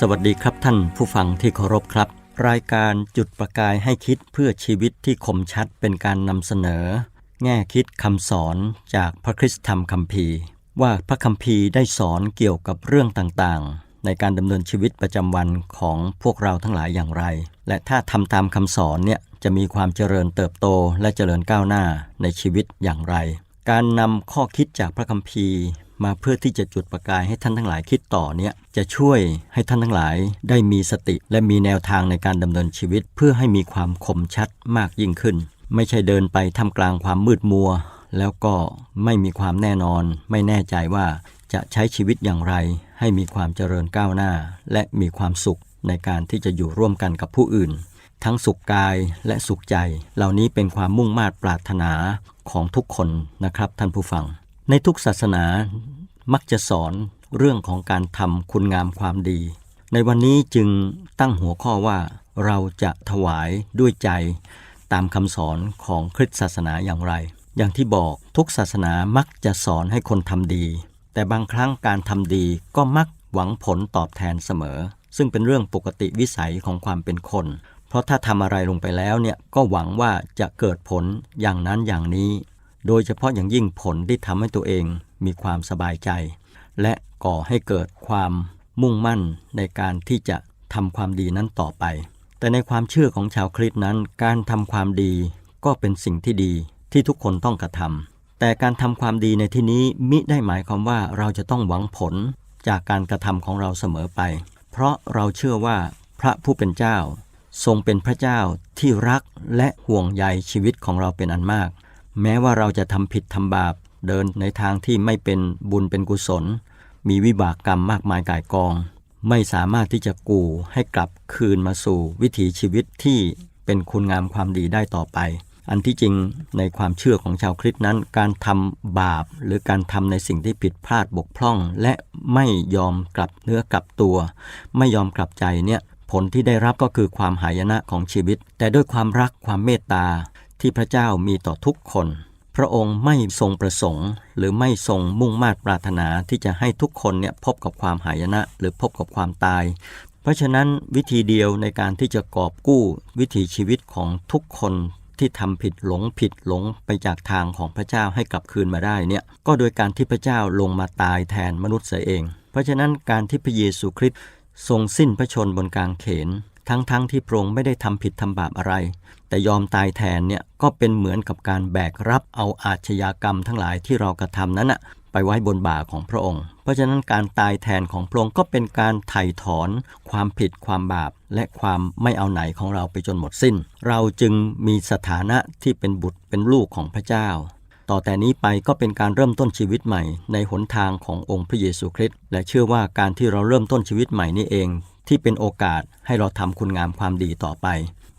สวัสดีครับท่านผู้ฟังที่เคารพครับ รายการจุดประกายให้คิดเพื่อชีวิตที่คมชัดเป็นการนำเสนอ แง่คิดคำสอนจากพระคริสตธรรมคัมภีร์ ว่าพระคัมภีร์ได้สอนเกี่ยวกับเรื่องต่างๆ ในการดำเนินชีวิตประจำวันของพวกเราทั้งหลายอย่างไร และถ้าทำตามคำสอนเนี่ยจะมีความเจริญเติบโตและเจริญก้าวหน้าในชีวิตอย่างไร การนำข้อคิดจากพระคัมภีร์ มาเพื่อที่จะจุดประกายให้ท่านทั้งหลายคิดต่อเนี่ยจะช่วยให้ท่านทั้งหลายได้มีสติ และมีแนวทางในการดำเนินชีวิต เพื่อให้มีความคมชัดมากยิ่งขึ้น ไม่ใช่เดินไปทำกลางความมืดมัว แล้วก็ไม่มีความแน่นอน ไม่แน่ใจว่าจะใช้ชีวิตอย่างไร ให้มีความเจริญก้าวหน้า และมีความสุขในการที่จะอยู่ร่วมกันกับผู้อื่น ทั้งสุขกายและสุขใจ เหล่านี้เป็นความมุ่งมา่ปรารถนาของทุกคนนะครับท่านผู้ฟัง ในทุกศาสนามักจะสอนเรื่องของการทำคุณงามความดี ในวันนี้จึงตั้งหัวข้อว่าเราจะถวายด้วยใจตามคำสอนของคริสตศาสนาอย่างไร อย่างที่บอกทุกศาสนามักจะสอนให้คนทำดี แต่บางครั้งการทำดีก็มักหวังผลตอบแทนเสมอ ซึ่งเป็นเรื่องปกติวิสัยของความเป็นคน เพราะถ้าทำอะไรลงไปแล้วเนี่ยก็หวังว่าจะเกิดผลอย่างนั้นอย่างนี้ โดยเฉพาะอย่างยิ่งผลที่ทำให้ตัวเองมีความสบายใจ และก่อให้เกิดความมุ่งมั่นในการที่จะทำความดีนั้นต่อไป แต่ในความเชื่อของชาวคริสต์นั้น การทำความดีก็เป็นสิ่งที่ดีที่ทุกคนต้องกระทำแต่การทำความดีในที่นี้มิได้หมายความว่าเราจะต้องหวังผลจากการกระทำของเราเสมอไป เพราะเราเชื่อว่าพระผู้เป็นเจ้า ทรงเป็นพระเจ้าที่รักและห่วงใยชีวิตของเราเป็นอันมาก แม้ว่าเราจะทำผิดทำบาปเดินในทางที่ไม่เป็นบุญเป็นกุศล มีวิบากกรรมมากมายก่ายกอง ไม่สามารถที่จะกู่ให้กลับคืนมาสู่วิถีชีวิตที่เป็นคุณงามความดีได้ต่อไป อันที่จริงในความเชื่อของชาวคริสต์นั้น การทำบาปหรือการทำในสิ่งที่ผิดพลาดบกพร่อง และไม่ยอมกลับเนื้อกลับตัว ไม่ยอมกลับใจเนี่ยผลที่ได้รับก็คือความหายนะของชีวิต แต่ด้วยความรักความเมตตา ที่พระเจ้ามีต่อทุกคน พระองค์ไม่ทรงประสงค์ หรือไม่ทรงมุ่งมา่ปรารถนาที่จะให้ทุกคนเนี่ยพบกับความหายนะ หรือพบกับความตาย เพราะฉะนั้นวิธีเดียวในการที่จะกอบกู้วิถีชีวิตของทุกคนที่ทำผิดหลงผิดหลงไปจากทางของพระเจ้าให้กลับคืนมาได้เนี่ยก็โดยการที่พระเจ้าลงมาตายแทนมนุษย์เสียเอง เพราะฉะนั้นการที่พระเยซูคริสต์ทรงสิ้นพระชนบนกลางเขน ทั้งๆทที่พระองค์ไม่ได้ทำผิดทำบาปอะไร แต่ยอมตายแทนเนี่ยก็เป็นเหมือนกับการแบกรับเอาอาชญากรรมทั้งหลายที่เรากระทำนั้นอะไปไว้บนบ่าของพระองค์ เพราะฉะนั้นการตายแทนของพระองค์ก็เป็นการไถ่ถอน ความผิดความบาป และความไม่เอาไหนของเราไปจนหมดสิ้น เราจึงมีสถานะที่เป็นบุตรเป็นลูกของพระเจ้า ต่อแต่นี้ไปก็เป็นการเริ่มต้นชีวิตใหม่ ในหนทางขององค์พระเยซูคริสต์และเชื่อว่าการที่เราเริ่มต้นชีวิตใหม่นี้เอง ที่เป็นโอกาสให้เราทำคุณงามความดีต่อไป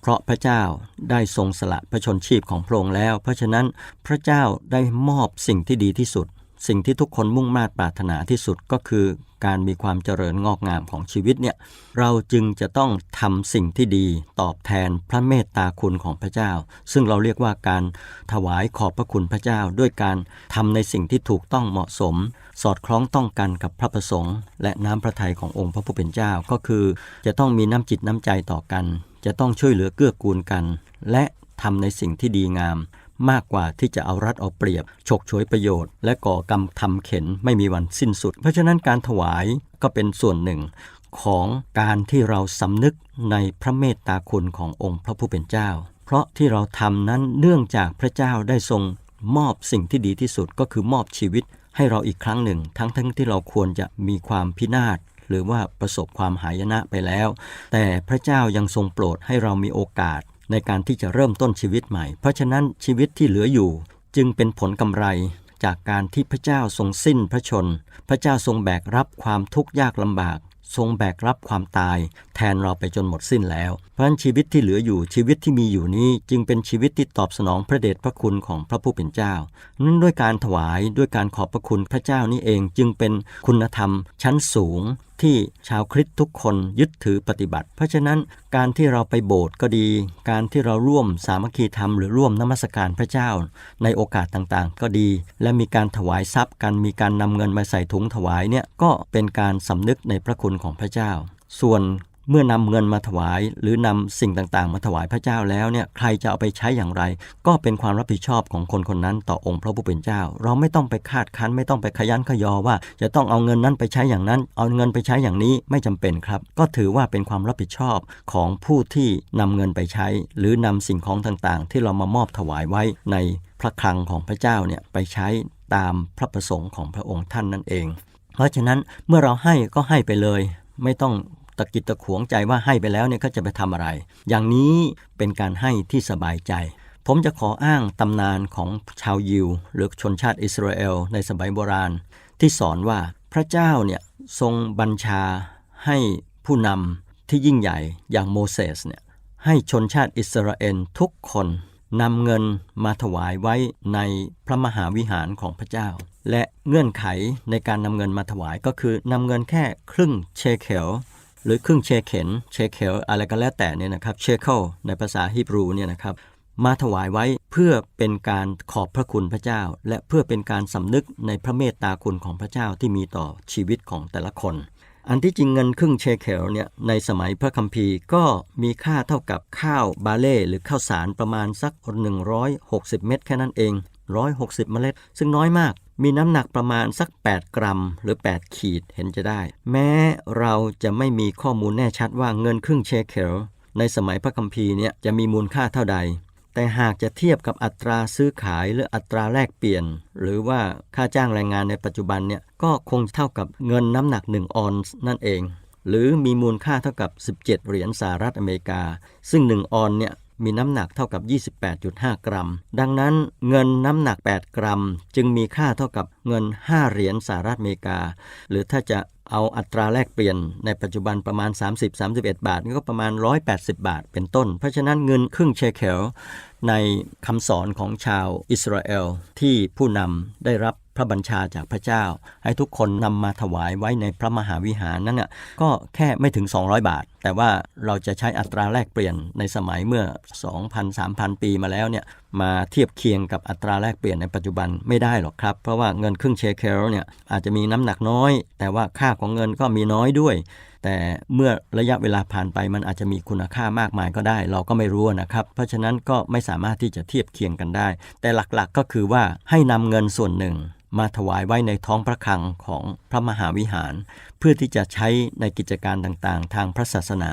เพราะพระเจ้าได้ทรงสละพระชนชีพของพระองค์แล้ว เพราะฉะนั้นพระเจ้าได้มอบสิ่งที่ดีที่สุด สิ่งที่ทุกคนมุ่งมา่ปรารถนาที่สุดก็คือ การมีความเจริญงอกงามของชีวิตเนี่ยเราจึงจะต้องทำสิ่งที่ดีตอบแทนพระเมตตาคุณของพระเจ้า ซึ่งเราเรียกว่าการถวายขอบพระคุณพระเจ้า ด้วยการทำในสิ่งที่ถูกต้องเหมาะสม สอดคล้องต้องกันกับพระประสงค์ และน้ำพระทัยขององค์พระผู้เป็นเจ้าก็คือ จะต้องมีน้ำจิตน้ำใจต่อกัน จะต้องช่วยเหลือเกื้อกูลกัน และทำในสิ่งที่ดีงาม มากกว่าที่จะเอารัดเอาเปรียบ ฉกฉวยประโยชน์ และก่อกรรมทำเข็นไม่มีวันสิ้นสุด เพราะฉะนั้นการถวายก็เป็นส่วนหนึ่งของการที่เราสำนึกในพระเมตตาคุณขององค์พระผู้เป็นเจ้า เพราะที่เราทำนั้นเนื่องจากพระเจ้าได้ทรงมอบสิ่งที่ดีที่สุดก็คือมอบชีวิตให้เราอีกครั้งหนึ่ง ทั้งทั้งที่เราควรจะมีความพินาศหรือว่าประสบความหายนะไปแล้ว แต่พระเจ้ายังทรงโปรดให้เรามีโอกาส ในการที่จะเริ่มต้นชีวิตใหม่ เพราะฉะนั้นชีวิตที่เหลืออยู่ จึงเป็นผลกำไรจากการที่พระเจ้าทรงสิ้นพระชน พระเจ้าทรงแบกรับความทุกข์ยากลำบาก ทรงแบกรับความตาย แทนเราไปจนหมดสิ้นแล้ว เพราะฉะนั้นชีวิตที่เหลืออยู่ชีวิตที่มีอยู่นี้จึงเป็นชีวิตที่ตอบสนองพระเดชพระคุณของพระผู้เป็นเจ้า นั้นด้วยการถวายด้วยการขอบพระคุณพระเจ้านี่เองจึงเป็นคุณธรรมชั้นสูงที่ชาวคริสต์ทุกคนยึดถือปฏิบัติ เพราะฉะนั้นการที่เราไปโบสถ์ก็ดี การที่เราร่วมสามัคคีธรรมหรือร่วมนมัสการพระเจ้า ในโอกาสต่างๆ ก็ดี และมีการถวายทรัพย์กันมีการนำเงินมาใส่ถุงถวายเนี่ยก็เป็นการสำนึกในพระคุณของพระเจ้า ส่วน เมื่อนำเงินมาถวาย หรือนำสิ่งต่างๆ มาถวายพระเจ้าแล้วเนี่ยใครจะเอาไปใช้อย่างไร ก็เป็นความรับผิดชอบของคนคนนั้นต่อองค์พระผู้เป็นเจ้า เราไม่ต้องไปคาดคั้นไม่ต้องไปขยันขยอว่า จะต้องเอาเงินนั้นไปใช้อย่างนั้น เอาเงินไปใช้อย่างนี้ไม่จำเป็นครับ ก็ถือว่าเป็นความรับผิดชอบของผู้ที่นำเงินไปใช้ หรือนำสิ่งของต่างๆ ที่เรามามอบถวายไว้ในพระคลังของพระเจ้าเนี่ยไปใช้ตามพระประสงค์ของพระองค์ท่านนั่นเอง เพราะฉะนั้นเมื่อเราให้ก็ให้ไปเลย ไม่ต้อง ตะกิดตะขวงใจว่าให้ไปแล้วเนี่ยก็จะไปทำอะไร อย่างนี้เป็นการให้ที่สบายใจ ผมจะขออ้างตำนานของชาวยิวหรือชนชาติอิสราเอลในสมัยโบราณ ที่สอนว่าพระเจ้าเนี่ยทรงบัญชาให้ผู้นำที่ยิ่งใหญ่อย่างโมเสสเนี่ยให้ชนชาติอิสราเอลทุกคนนำเงินมาถวายไว้ในพระมหาวิหารของพระเจ้า และเงื่อนไขในการนำเงินมาถวายก็คือนำเงินแค่ครึ่งเชเคล หรือครึ่งเชเข็นเชเคลอะไรก็แล้วแต่เนี่ยนะครับเชเคิลในภาษาฮีบรูเนี่ยนะครับมาถวายไว้เพื่อเป็นการขอบพระคุณพระเจ้า และเพื่อเป็นการสำนึกในพระเมตตาคุณของพระเจ้าที่มีต่อชีวิตของแต่ละคน อันที่จริงเงินครึ่งเชเคลเนี่ยในสมัยพระคัมภีร์ก็มีค่าเท่ากับข้าวบาเล่หรือข้าวสารประมาณสัก 160 เม็ดแค่นั้นเอง 160 เมล็ด ซึ่งน้อยมาก มีน้ำหนักประมาณสัก 8 กรัม หรือ 8 ขีดเห็นจะได้ แม้เราจะไม่มีข้อมูลแน่ชัดว่าเงินครึ่งเชเคลในสมัยพระคัมภีร์เนี่ยจะมีมูลค่าเท่าใด แต่หากจะเทียบกับอัตราซื้อขายหรืออัตราแลกเปลี่ยน หรือว่าค่าจ้างแรงงานในปัจจุบันเนี่ยก็คงเท่ากับเงินน้ำหนัก 1 ออนซ์นั่นเอง หรือมีมูลค่าเท่ากับ 17 เหรียญสหรัฐอเมริกา ซึ่ง 1 ออนเนี่ย มีน้ำหนักเท่ากับ 28.5 กรัม ดังนั้นเงินน้ำหนัก 8 กรัม จึงมีค่าเท่ากับเงิน 5 เหรียญสหรัฐอเมริกา หรือถ้าจะเอาอัตราแลกเปลี่ยนในปัจจุบันประมาณ 30-31 บาทนี่ก็ประมาณ 180 บาท เป็นต้น เพราะฉะนั้นเงินครึ่งเชเคลในคำสอนของชาวอิสราเอลที่ผู้นำได้รับพระบัญชาจากพระเจ้า ให้ทุกคนนำมาถวายไว้ในพระมหาวิหารนั้นน่ะก็แค่ไม่ถึง 200 บาท แต่ว่าเราจะใช้อัตราแลกเปลี่ยนในสมัยเมื่อ 2,000-3,000 ปีมาแล้วเนี่ยมาเทียบเคียงกับอัตราแลกเปลี่ยนในปัจจุบันไม่ได้หรอกครับ เพราะว่าเงินครึ่งเชเคลเนี่ยอาจจะมีน้ำหนักน้อย แต่ว่าค่าของเงินก็มีน้อยด้วย แต่เมื่อระยะเวลาผ่านไปมันอาจจะมีคุณค่ามากมายก็ได้ เราก็ไม่รู้นะครับ เพราะฉะนั้นก็ไม่สามารถที่จะเทียบเคียงกันได้ แต่หลักๆก็คือว่าให้นำเงินส่วนหนึ่งมาถวายไว้ในท้องพระคลังของพระมหาวิหาร เพื่อที่จะใช้ในกิจการต่างๆ ทางพระศาสนา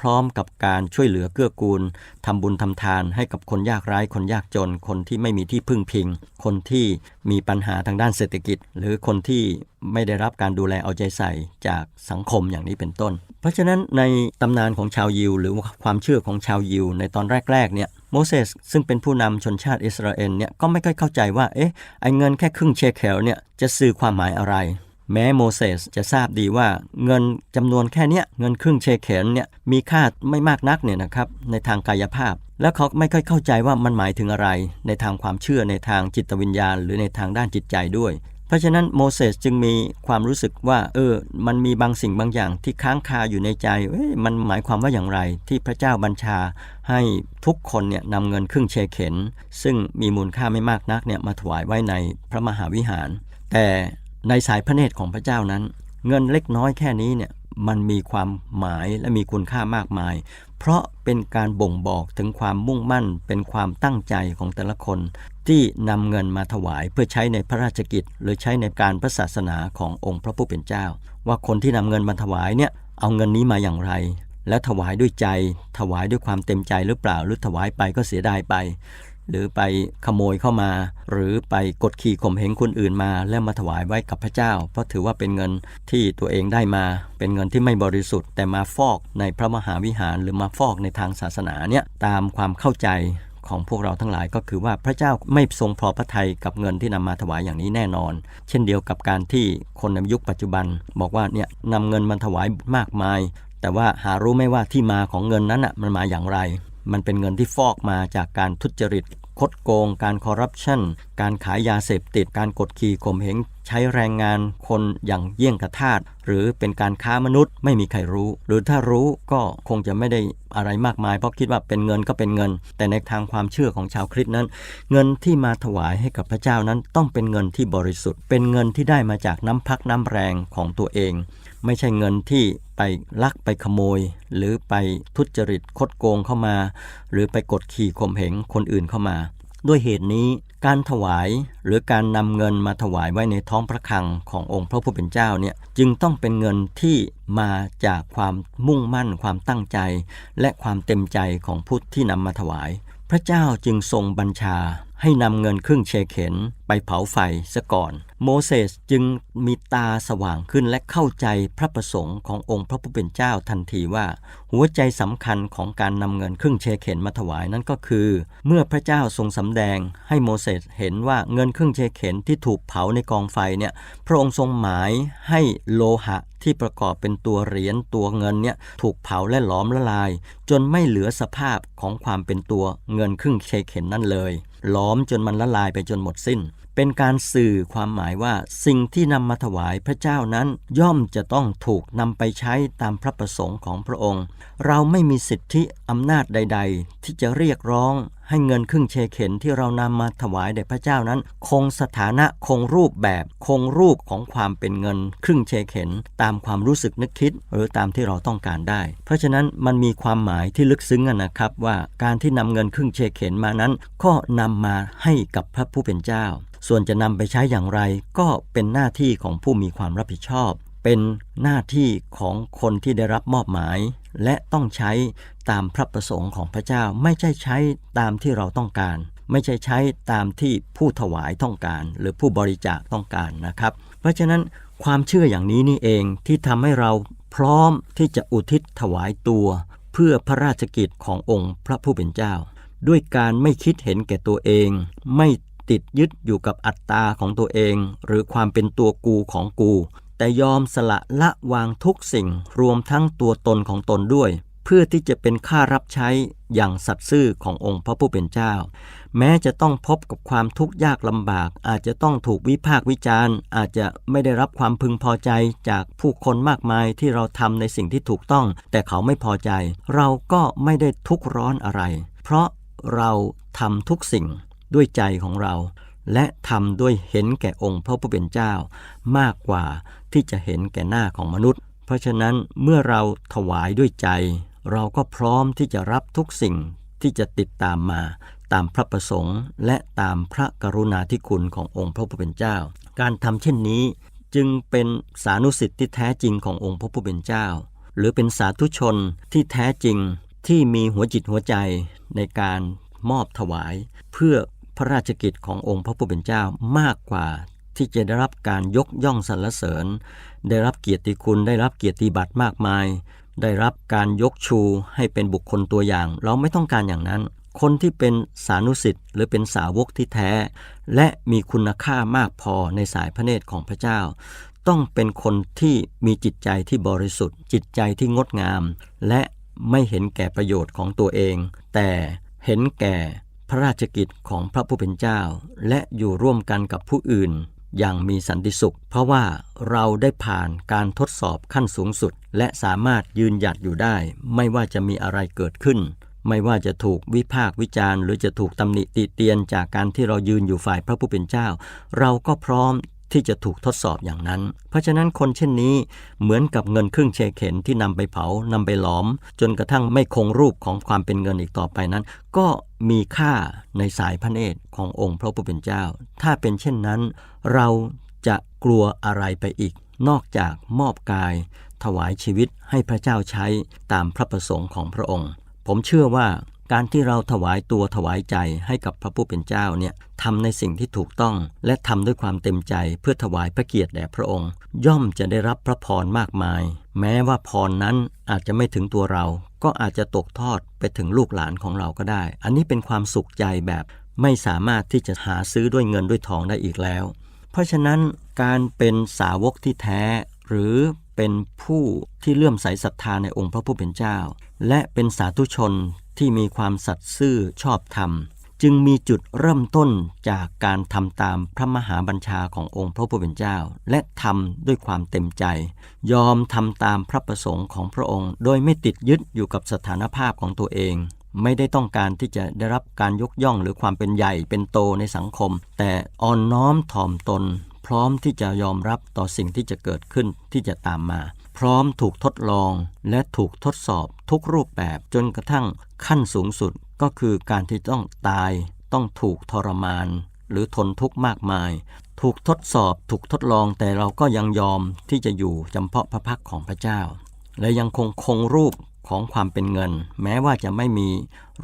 พร้อมๆ กับการช่วยเหลือเกื้อกูลทำบุญทำทานให้กับคนยากไร้คนยากจน คนที่ไม่มีที่พึ่งพิง คนที่มีปัญหาทางด้านเศรษฐกิจ หรือคนที่ไม่ได้รับการดูแลเอาใจใส่จากสังคมอย่างนี้เป็นต้น เพราะฉะนั้นในตำนานของชาวยิว หรือความเชื่อของชาวยิว ในตอนแรกๆเนี่ยโมเสสซึ่งเป็นผู้นำชนชาติอิสราเอลเนี่ยก็ไม่ค่อยเข้าใจว่าเอ๊ะไอ้เงินแค่ครึ่งเชเคลเนี่ยจะสื่อความหมายอะไร แม้โมเสสจะทราบดีว่าเงินจำนวนแค่เนี้ยเงินครึ่งเชเคลเนี่ยมีค่าไม่มากนักเนี่ยนะครับในทางกายภาพ แล้วเขาไม่ค่อยเข้าใจว่ามันหมายถึงอะไร ในทางความเชื่อในทางจิตวิญญาณ หรือในทางด้านจิตใจด้วย เพราะฉะนั้นโมเสสจึงมีความรู้สึกว่าเออมันมีบางสิ่งบางอย่างที่ค้างคาอยู่ในใจเอ้ยมันหมายความว่าอย่างไร ที่พระเจ้าบัญชา ให้ทุกคนเนี่ยนำเงินครึ่งเชเข็น ซึ่งมีมูลค่าไม่มากนักเนี่ยมาถวายไว้ในพระมหาวิหาร แต่ ในสายพระเนตรของพระเจ้านั้น เงินเล็กน้อยแค่นี้เนี่ยมันมีความหมายและมีคุณค่ามากมาย เพราะเป็นการบ่งบอกถึงความมุ่งมั่น เป็นความตั้งใจของแต่ละคน ที่นำเงินมาถวายเพื่อใช้ในพระราชกิจ หรือใช้ในการพระศาสนาขององค์พระผู้เป็นเจ้า ว่าคนที่นำเงินมาถวายเนี่ยเอาเงินนี้มาอย่างไร และถวายด้วยใจ ถวายด้วยความเต็มใจหรือเปล่าหรือถวายไปก็เสียดายไป หรือไปขโมยเข้ามา หรือไปกดขี่ข่มเหงคนอื่นมา แล้วมาถวายไว้กับพระเจ้า เพราะถือว่าเป็นเงินที่ตัวเองได้มา เป็นเงินที่ไม่บริสุทธิ์ แต่มาฟอกในพระมหาวิหารหรือมาฟอกในทางศาสนาเนี่ยตามความเข้าใจของพวกเราทั้งหลายก็คือว่าพระเจ้าไม่ทรงพอพระทัยกับเงินที่นำมาถวายอย่างนี้แน่นอน เช่นเดียวกับการที่คนในยุคปัจจุบัน บอกว่าเนี่ยนำเงินมาถวายมากมาย แต่ว่าหารู้ไม่ว่าที่มาของเงินนั้นอะมันมาอย่างไร มันเป็นเงินที่ฟอกมาจากการทุจริต คดโกง การคอร์รัปชัน การขายยาเสพติด การกดขี่ข่มเหง ใช้แรงงานคนอย่างเยี่ยงกระทาสหรือเป็นการค้ามนุษย์ไม่มีใครรู้ หรือถ้ารู้ก็คงจะไม่ได้อะไรมากมาย เพราะคิดว่าเป็นเงินก็เป็นเงิน แต่ในทางความเชื่อของชาวคริสต์นั้น เงินที่มาถวายให้กับพระเจ้านั้นต้องเป็นเงินที่บริสุทธิ์ เป็นเงินที่ได้มาจากน้ำพักน้ำแรงของตัวเอง ไม่ใช่เงินที่ไปลักไปขโมย หรือไปทุจริตคดโกงเข้ามา หรือไปกดขี่ข่มเหงคนอื่นเข้ามา ด้วยเหตุนี้การถวายหรือการนำเงินมาถวายไว้ในท้องพระคลังขององค์พระผู้เป็นเจ้าเนี่ยจึงต้องเป็นเงินที่มาจากความมุ่งมั่นความตั้งใจ และความเต็มใจของผู้ที่นำมาถวาย พระเจ้าจึงทรงบัญชาให้นำเงินครึ่งเชเข็นไปเผาไฟซะก่อน โมเสสจึงมีตาสว่างขึ้นและเข้าใจพระประสงค์ขององค์พระผู้เป็นเจ้าทันทีว่า หัวใจสำคัญของการนำเงินครึ่งเชเข็นมาถวายนั่นก็คือ เมื่อพระเจ้าทรงสำแดงให้โมเสสเห็นว่าเงินครึ่งเชเข็นที่ถูกเผาในกองไฟเนี่ยพระองค์ทรงหมายให้โลหะที่ประกอบเป็นตัวเหรียญตัวเงินเนี่ยถูกเผาและหลอมละลาย จนไม่เหลือสภาพของความเป็นตัวเงินครึ่งเชเข็นนั่นเลยหลอมจนมันละลายไปจนหมดสิ้น เป็นการสื่อความหมายว่าสิ่งที่นำมาถวายพระเจ้านั้น ย่อมจะต้องถูกนำไปใช้ตามพระประสงค์ของพระองค์ เราไม่มีสิทธิอำนาจใด ๆ ที่จะเรียกร้อง ให้เงินครึ่งเชเข็นที่เรานำมาถวายแด่พระเจ้านั้น คงสถานะคงรูปแบบคงรูปของความเป็นเงิน ครึ่งเชเข็น ตามความรู้สึกนึกคิด หรือตามที่เราต้องการได้ เพราะฉะนั้นมันมีความหมายที่ลึกซึ้งนะครับว่าการที่นำเงินครึ่งเชเข็นมานั้น ก็นำมาให้กับพระผู้เป็นเจ้าส่วนจะนำไปใช้อย่างไรก็เป็นหน้าที่ของผู้มีความรับผิดชอบ เป็นหน้าที่ของคนที่ได้รับมอบหมาย และต้องใช้ตามพระประสงค์ของพระเจ้า ไม่ใช่ใช้ตามที่เราต้องการ ไม่ใช่ใช้ตามที่ผู้ถวายต้องการ หรือผู้บริจาคต้องการนะครับ เพราะฉะนั้นความเชื่ออย่างนี้นี่เองที่ทำให้เราพร้อมที่จะอุทิศถวายตัว เพื่อพระราชกิจขององค์พระผู้เป็นเจ้า ด้วยการไม่คิดเห็นแก่ตัวเอง ไม่ติดยึดอยู่กับอัตตาของตัวเอง หรือความเป็นตัวกูของกู แต่ยอมสละละวางทุกสิ่งรวมทั้งตัวตนของตนด้วย เพื่อที่จะเป็นค่ารับใช้อย่างสัตย์ซื่อขององค์พระผู้เป็นเจ้า แม้จะต้องพบกับความทุกข์ยากลำบาก อาจจะต้องถูกวิพากษ์วิจารณ์ อาจจะไม่ได้รับความพึงพอใจจากผู้คนมากมายที่เราทำในสิ่งที่ถูกต้อง แต่เขาไม่พอใจ เราก็ไม่ได้ทุกข์ร้อนอะไร เพราะเราทำทุกสิ่งด้วยใจของเรา และทำด้วยเห็นแก่องค์พระผู้เป็นเจ้ามากกว่าที่จะเห็นแก่หน้าของมนุษย์ เพราะฉะนั้นเมื่อเราถวายด้วยใจ เราก็พร้อมที่จะรับทุกสิ่งที่จะติดตามมาตามพระประสงค์ และตามพระกรุณาธิคุณขององค์พระผู้เป็นเจ้า การทำเช่นนี้จึงเป็นสานุสิทธิ์ที่แท้จริงขององค์พระผู้เป็นเจ้า หรือเป็นสาธุชนที่แท้จริงที่มีหัวจิตหัวใจในการมอบถวาย เพื่อ ระราชกิจขององค์พระผู้เป็นเจ้ามากกว่าที่จะได้รับการยกย่องสรรเสริญ ได้รับเกียรติคุณได้รับเกียรติบัตรมากมาย ได้รับการยกชูให้เป็นบุคคลตัวอย่าง เราไม่ต้องการอย่างนั้น คนที่เป็นสานุสิทธิ์หรือเป็นสาวกที่แท้ และมีคุณค่ามากพอในสายพระเนตรของพระเจ้า ต้องเป็นคนที่มีจิตใจที่บริสุทธิ์ จิตใจที่งดงาม และไม่เห็นแก่ประโยชน์ของตัวเอง แต่เห็นแก่ พระราชกิจของพระผู้เป็นเจ้า และอยู่ร่วมกันกับผู้อื่น อย่างมีสันติสุข เพราะว่าเราได้ผ่านการทดสอบขั้นสูงสุด และสามารถยืนหยัดอยู่ได้ ไม่ว่าจะมีอะไรเกิดขึ้น ไม่ว่าจะถูกวิพากษ์วิจารณ์ หรือจะถูกตำหนิติเตียนจากการที่เรายืนอยู่ฝ่ายพระผู้เป็นเจ้า เราก็พร้อม ที่จะถูกทดสอบอย่างนั้น เพราะฉะนั้นคนเช่นนี้เหมือนกับเงินครึ่งเชเข็นที่นำไปเผานำไปหลอม จนกระทั่งไม่คงรูปของความเป็นเงินอีกต่อไปนั้น ก็มีค่าในสายพระเนตรขององค์พระผู้เป็นเจ้า ถ้าเป็นเช่นนั้น เราจะกลัวอะไรไปอีก นอกจากมอบกาย ถวายชีวิตให้พระเจ้าใช้ตามพระประสงค์ของพระองค์ ผมเชื่อว่า การที่เราถวายตัวถวายใจให้กับพระผู้เป็นเจ้าเนี่ยทำในสิ่งที่ถูกต้อง และทำด้วยความเต็มใจเพื่อถวายพระเกียรติแด่พระองค์ ย่อมจะได้รับพระพรมากมาย แม้ว่าพรนั้นอาจจะไม่ถึงตัวเรา ก็อาจจะตกทอดไปถึงลูกหลานของเราก็ได้ อันนี้เป็นความสุขใจแบบไม่สามารถที่จะหาซื้อด้วยเงินด้วยทองได้อีกแล้ว เพราะฉะนั้นการเป็นสาวกที่แท้ หรือเป็นผู้ที่เลื่อมใสศรัทธาในองค์พระผู้เป็นเจ้า และเป็นสาธุชน ที่มีความสัตย์ซื่อชอบธรรม จึงมีจุดเริ่มต้นจากการทำตามพระมหาบัญชาขององค์พระผู้เป็นเจ้า และทำด้วยความเต็มใจ ยอมทำตามพระประสงค์ของพระองค์ โดยไม่ติดยึดอยู่กับสถานภาพของตัวเอง ไม่ได้ต้องการที่จะได้รับการยกย่องหรือความเป็นใหญ่เป็นโตในสังคม แต่อ่อนน้อมถ่อมตน พร้อมที่จะยอมรับต่อสิ่งที่จะเกิดขึ้นที่จะตามมาพร้อมถูกทดลองและถูกทดสอบทุกรูปแบบจนกระทั่ง ขั้นสูงสุดก็คือการที่ต้องตาย ต้องถูกทรมาน หรือทนทุกข์มากมาย ถูกทดสอบถูกทดลองแต่เราก็ยังยอมที่จะอยู่จำเพาะพระพักของพระเจ้า และยังคงคงรูปของความเป็นเงิน แม้ว่าจะไม่มี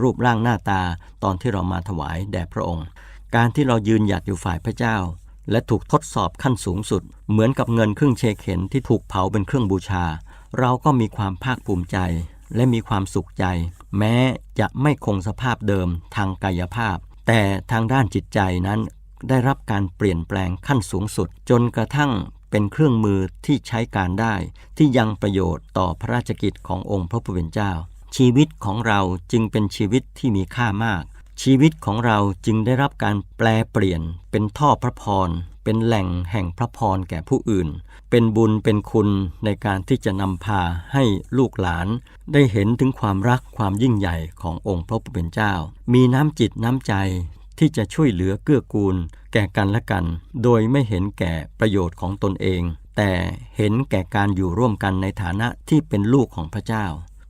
รูปร่างหน้าตาตอนที่เรามาถวายแด่พระองค์ การที่เรายืนหยัดอยู่ฝ่ายพระเจ้า และถูกทดสอบขั้นสูงสุด เหมือนกับเงินครึ่งเชเข็นที่ถูกเผาเป็นเครื่องบูชา เราก็มีความภาคภูมิใจ และมีความสุขใจ แม้จะไม่คงสภาพเดิมทางกายภาพ แต่ทางด้านจิตใจนั้นได้รับการเปลี่ยนแปลงขั้นสูงสุด จนกระทั่งเป็นเครื่องมือที่ใช้การได้ ที่ยังประโยชน์ต่อพระราชกิจขององค์พระผู้เป็นเจ้า ชีวิตของเราจึงเป็นชีวิตที่มีค่ามาก ชีวิตของเราจึงได้รับการแปลเปลี่ยนเป็นท่อพระพร เป็นแหล่งแห่งพระพรแก่ผู้อื่น เป็นบุญเป็นคุณในการที่จะนำพาให้ลูกหลาน ได้เห็นถึงความรักความยิ่งใหญ่ขององค์พระผู้เป็นเจ้า มีน้ำจิตน้ำใจที่จะช่วยเหลือเกื้อกูล แก่กันและกัน โดยไม่เห็นแก่ประโยชน์ของตนเอง แต่เห็นแก่การอยู่ร่วมกันในฐานะที่เป็นลูกของพระเจ้า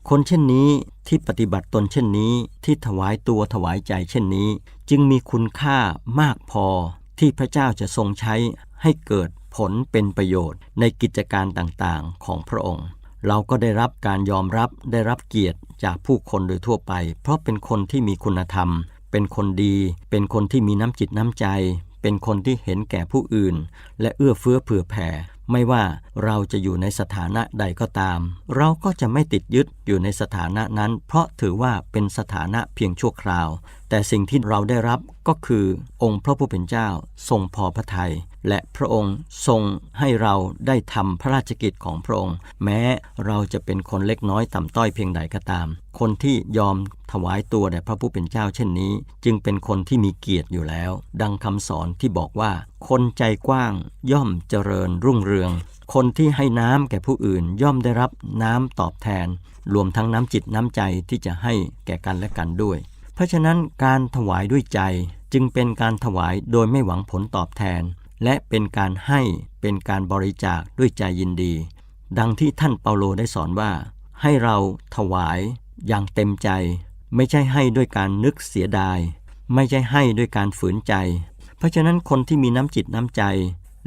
คนเช่นนี้ที่ปฏิบัติตนเช่นนี้ ที่ถวายตัวถวายใจเช่นนี้ จึงมีคุณค่ามากพอ ที่พระเจ้าจะทรงใช้ให้เกิดผลเป็นประโยชน์ในกิจการต่างๆ ของพระองค์ เราก็ได้รับการยอมรับได้รับเกียรติจากผู้คนโดยทั่วไป เพราะเป็นคนที่มีคุณธรรม เป็นคนดี เป็นคนที่มีน้ำจิตน้ำใจ เป็นคนที่เห็นแก่ผู้อื่น และเอื้อเฟื้อเผื่อแผ่ไม่ว่าเราจะอยู่ในสถานะใดก็ตาม เราก็จะไม่ติดยึดอยู่ในสถานะนั้น เพราะถือว่าเป็นสถานะเพียงชั่วคราว แต่สิ่งที่เราได้รับก็คือองค์พระผู้เป็นเจ้าทรงพอพระทยัยและพระองค์ทรงให้เราได้ทำพระราชกิจของพระองค์ แม้เราจะเป็นคนเล็กน้อยต่ำต้อยเพียงใดก็ตาม คนที่ยอมถวายตัวแด่พระผู้เป็นเจ้าเช่นนี้ จึงเป็นคนที่มีเกียรติอยู่แล้ว ดังคำสอนที่บอกว่า คนใจกว้างย่อมเจริญรุ่งเรือง คนที่ให้น้ำแก่ผู้อื่นย่อมได้รับน้ำตอบแทน รวมทั้งน้ำจิตน้ำใจที่จะให้แก่กันและกันด้วย เพราะฉะนั้นการถวายด้วยใจจึงเป็นการถวายโดยไม่หวังผลตอบแทน และเป็นการให้เป็นการบริจาคด้วยใจยินดี ดังที่ท่านเปาโลได้สอนว่า ให้เราถวายอย่างเต็มใจ ไม่ใช่ให้ด้วยการนึกเสียดาย ไม่ใช่ให้ด้วยการฝืนใจ เพราะฉะนั้นคนที่มีน้ำจิตน้ำใจ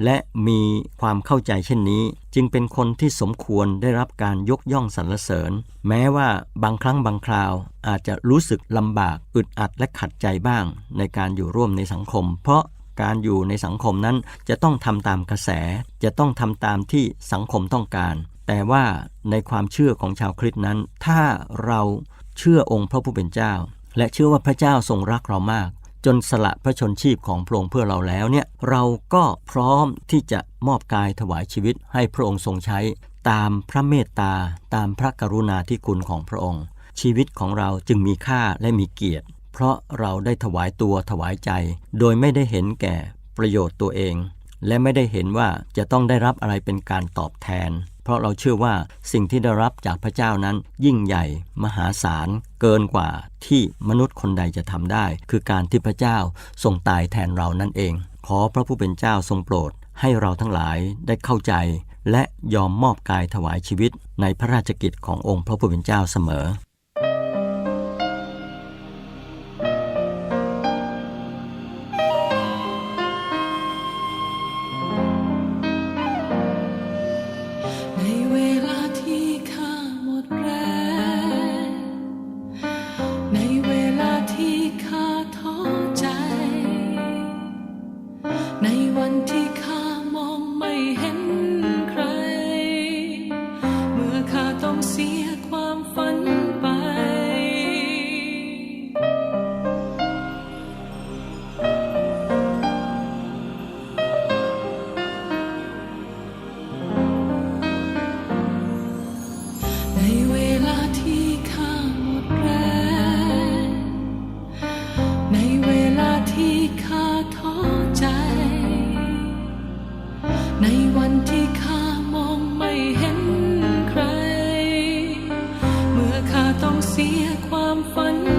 และมีความเข้าใจเช่นนี้ จึงเป็นคนที่สมควรได้รับการยกย่องสรรเสริญ แม้ว่าบางครั้งบางคราว อาจจะรู้สึกลำบากอึดอัดและขัดใจบ้าง ในการอยู่ร่วมในสังคม เพราะการอยู่ในสังคมนั้นจะต้องทำตามกระแส จะต้องทำตามที่สังคมต้องการ แต่ว่าในความเชื่อของชาวคริสต์นั้น ถ้าเราเชื่อองค์พระผู้เป็นเจ้า และเชื่อว่าพระเจ้าทรงรักเรามาก จนสละพระชนชีพของพระองค์เพื่อเราแล้วเนี่ยเราก็พร้อมที่จะมอบกายถวายชีวิตให้พระองค์ทรงใช้ ตามพระเมตตา ตามพระกรุณาธิคุณของพระองค์ ชีวิตของเราจึงมีค่าและมีเกียรติ เพราะเราได้ถวายตัวถวายใจ โดยไม่ได้เห็นแก่ประโยชน์ตัวเอง และไม่ได้เห็นว่าจะต้องได้รับอะไรเป็นการตอบแทน ราะเราเชื่อว่าสิ่งที่ได้รับจากพระเจ้านั้น ยิ่งใหญ่มหาศาลเกินกว่าที่มนุษย์คนใดจะทำได้ คือการที่พระเจ้าทรงตายแทนเรานั่นเอง ขอพระผู้เป็นเจ้าทรงโปรด ให้เราทั้งหลายได้เข้าใจ และยอมมอบกายถวายชีวิตในพระราชกิจขององค์พระผู้เป็นเจ้าเสมอ ในวันที่ข้ามองไม่เห็นใคร เมื่อข้าต้องเสียความฝัน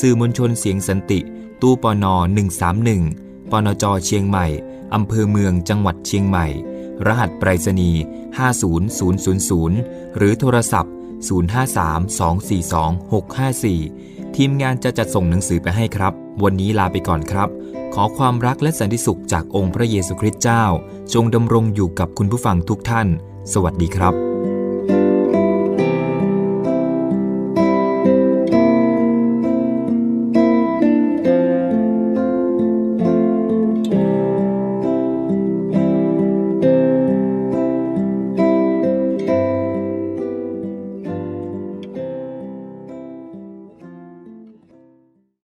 สื่อมวลชนเสียงสันติ ตู้ปน131ปนจเชียงใหม่ อำเภอเมืองจังหวัดเชียงใหม่ รหัสไปรษณีย์50000 หรือโทรศัพท์ 053-242-654 ทีมงานจะจัดส่งหนังสือไปให้ครับ วันนี้ลาไปก่อนครับ ขอความรักและสันติสุขจากองค์พระเยซูคริสต์เจ้า จงดำรงอยู่กับคุณผู้ฟังทุกท่าน สวัสดีครับ